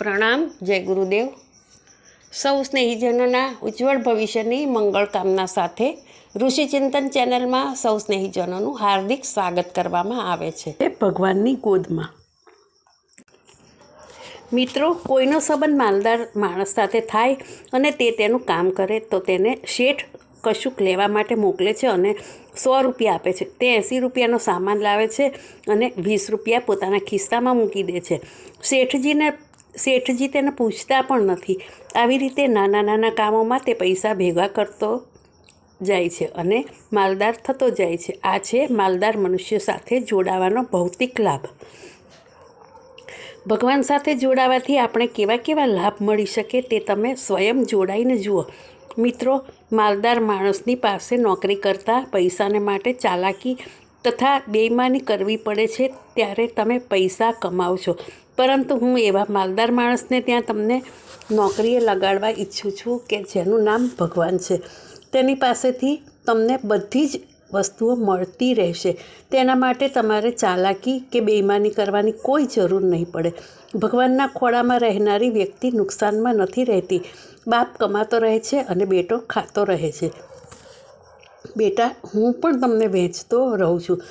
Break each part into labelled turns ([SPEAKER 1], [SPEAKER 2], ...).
[SPEAKER 1] પ્રણામ, જય ગુરુદેવ. સૌ સ્નેહીજનોના ઉજ્જવળ ભવિષ્યની મંગળ કામના સાથે ઋષિચિંતન ચેનલમાં સૌ સ્નેહીજનોનું હાર્દિક સ્વાગત કરવામાં આવે છે. એ ભગવાનની ગોદમાં. મિત્રો, કોઈનો સંબંધ માલદાર માણસ સાથે થાય અને તે તેનું કામ કરે તો તેને શેઠ કશુંક લેવા માટે મોકલે છે અને સો રૂપિયા આપે છે. તે એંસી રૂપિયાનો સામાન લાવે છે અને વીસ રૂપિયા પોતાના ખિસ્સામાં મૂકી દે છે. શેઠજીને શેઠજી તેને પૂછતા પણ નથી. આવી રીતે નાના નાના કામોમાં તે પૈસા ભેગા કરતો જાય છે અને માલદાર થતો જાય છે. આ છે માલદાર મનુષ્ય સાથે જોડાવાનો ભૌતિક લાભ. ભગવાન સાથે જોડાવાથી આપણે કેવા કેવા લાભ મળી શકે તે તમે સ્વયં જોડાઈને જુઓ. મિત્રો, માલદાર માણસની પાસે નોકરી કરતા પૈસાને માટે ચાલાકી તથા બેઈમાની કરવી પડે છે ત્યારે તમે પૈસા કમાવ છો પરંતુ હું એવા માલદાર માણસને ત્યાં તમને નોકરીએ લગાડવા ઈચ્છું છું કે જેનું નામ ભગવાન છે. તેની પાસેથી તમને બધી જ વસ્તુઓ મળતી રહેશે. તેના માટે તમારે ચાલાકી કે બેઈમાની કરવાની કોઈ જરૂર નહીં પડે. ભગવાનના ખોળામાં રહેનારી વ્યક્તિ નુકસાનમાં નથી રહેતી. બાપ કમાતો રહે છે અને બેટો ખાતો રહે છે. બેટા, હું પણ તમને વહેંચતો રહું છું.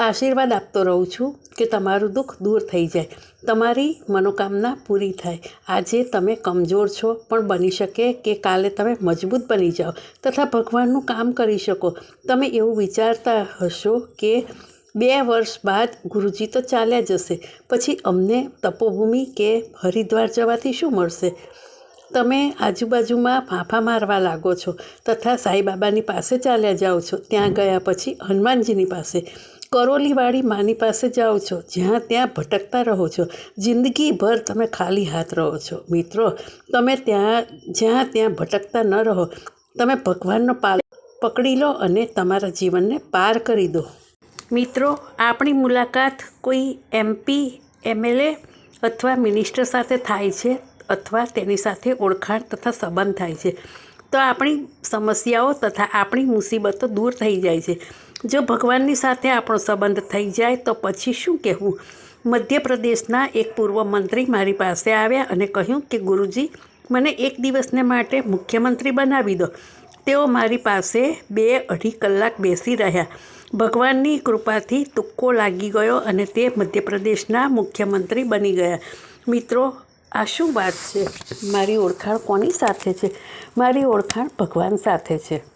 [SPEAKER 1] આશીર્વાદ આપતો રહું છું કે તમારું દુઃખ દૂર થઈ જાય. તમારી મનોકામના પૂરી થાય. આજે તમે કમજોર છો, પણ બની શકે કે કાલે તમે મજબૂત બની જાઓ. તથા ભગવાનનું કામ કરી શકો. તમે એવું વિચારતા હશો કે બે વર્ષ બાદ ગુરુજી તો ચાલ્યા જશે. પછી અમને તપોભૂમિ કે હરિદ્વાર જવાથી શું મળશે? તમે આજુબાજુમાં ફાંફા મારવા લાગો છો. તથા સાંઈબાબાની પાસે ચાલ્યા જાઓ છો. ત્યાં ગયા પછી હનુમાનજીની પાસે. કરોલીવાળી માની પાસે જાઓ છો, જ્યાં ત્યાં ભટકતા રહો છો. જિંદગીભર તમે ખાલી હાથ રહો છો. મિત્રો, તમે ત્યાં, જ્યાં ત્યાં ભટકતા ન રહો. તમે ભગવાનનો પાલ પકડી લો અને તમારા જીવનને પાર કરી દો. મિત્રો, આપણી મુલાકાત કોઈ એમપી એમએલએ અથવા મિનિસ્ટર સાથે થાય છે અથવા તેની સાથે ઓળખાણ તથા સંબંધ થાય છે. તો આપણી સમસ્યાઓ તથા આપણી મુસીબતો દૂર થઈ જાય છે. જો ભગવાનની સાથે આપણો સંબંધ થઈ જાય તો પછી શું કહેવું? મધ્યપ્રદેશના એક પૂર્વ મંત્રી મારી પાસે આવ્યા અને કહ્યું કે, ગુરુજી, મને એક દિવસને માટે મુખ્યમંત્રી બનાવી દો. તેઓ મારી પાસે બે અઢી કલાક બેસી રહ્યા. ભગવાનની કૃપાથી તુક્કો લાગી ગયો અને તે મધ્યપ્રદેશના મુખ્યમંત્રી બની ગયા. મિત્રો આ શું વાત છે? મારી ઓળખાણ કોની સાથે છે? મારી ઓળખાણ ભગવાન સાથે છે.